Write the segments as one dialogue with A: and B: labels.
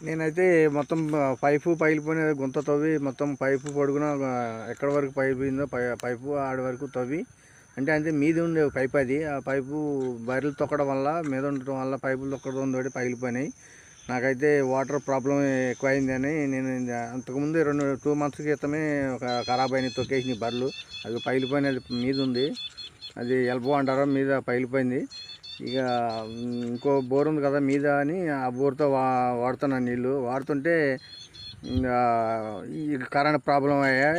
A: నేనైతే మొత్తం పైపు పగిలిపోయిన గుంత తవ్వి మొత్తం పైపు పొడుగున ఎక్కడ వరకు పైపు పై పైపు ఆడ వరకు తవ్వి అంటే అంటే మీద ఉండే పైపు అది. ఆ పైపు బర్రెలు తొక్కడం వల్ల మీద ఉండటం వల్ల పైపులు తొక్కడం తోటి పగిలిపోయినాయి. నాకైతే వాటర్ ప్రాబ్లం ఎక్కువైందని నేను అంతకుముందు రెండు టూ మంత్స్ క్రితమే ఒక ఖరాబ్ అయిన తొక్కేసిన బర్రెలు. అది పగిలిపోయినది మీద ఉంది. అది ఎల్బో అంటారా మీద పగిలిపోయింది. ఇక ఇంకో బోర్ ఉంది కదా మీద అని ఆ బోర్తో వా వాడుతున్నాను నీళ్ళు. వాడుతుంటే ఇంకా ఈ కరెంట్ ప్రాబ్లం అయ్యా.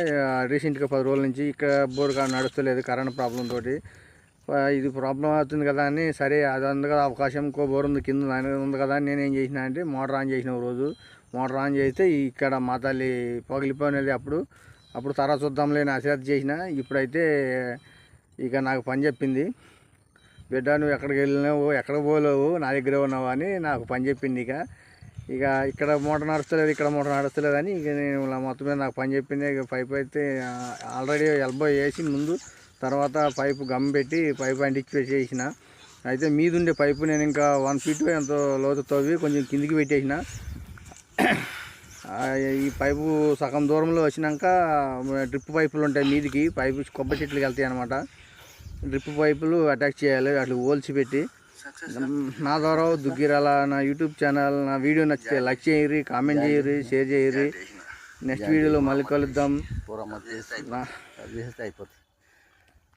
A: రీసెంట్గా పది రోజుల నుంచి ఇక్కడ బోర్ నడుస్తలేదు కరెంట్ ప్రాబ్లం తోటి. ఇది ప్రాబ్లం అవుతుంది కదా అని సరే అది ఉంది కదా అవకాశం ఇంకో బోర్ ఉంది కింద దాని ఉంది కదా నేను ఏం చేసిన అంటే మోటార్ ఆన్ చేసిన రోజు. మోటార్ ఆన్ చేస్తే ఇక్కడ మా తల్లి పగిలిపోయినది అప్పుడు. అప్పుడు తర్వాత చూద్దాంలే నా చేత చేసిన. ఇప్పుడైతే ఇక నాకు పని చెప్పింది. బిడ్డ నువ్వు ఎక్కడికి వెళ్ళినావు? ఎక్కడ పోలేవు? నా దగ్గర ఉన్నావు? అని నాకు పని చెప్పింది ఇక. ఇక ఇక్కడ మూట నడుస్తలేదు ఇక్కడ మూట నడుస్తలేదు అని ఇక నేను మొత్తం మీద నాకు పని చెప్పింది. ఇక పైప్ అయితే ఆల్రెడీ ఎల్బో వేసి ముందు తర్వాత పైపు గమ్ పెట్టి పైపు అంటించి పెట్టేసిన అయితే మీదుండే పైపు నేను ఇంకా వన్ ఫీట్ ఎంతో లోతు తవ్వి కొంచెం కిందికి పెట్టేసిన. ఈ పైపు సగం దూరంలో వచ్చినాక డ్రిప్ పైపులు ఉంటాయి మీదికి పైపు కొబ్బరి చెట్లకి వెళ్తాయి అనమాట డ్రిప్ పైపులు అటాచ్ చేయాలి అట్లా ఓల్చి పెట్టి. నా ద్వారా దుగ్గిరాల నా యూట్యూబ్ ఛానల్ నా వీడియో నచ్చితే లైక్ చేయరి కామెంట్ చేయరి షేర్ చేయరి నెక్స్ట్ వీడియోలో మళ్ళీ కలుద్దాం.
B: అయిపోతుంది.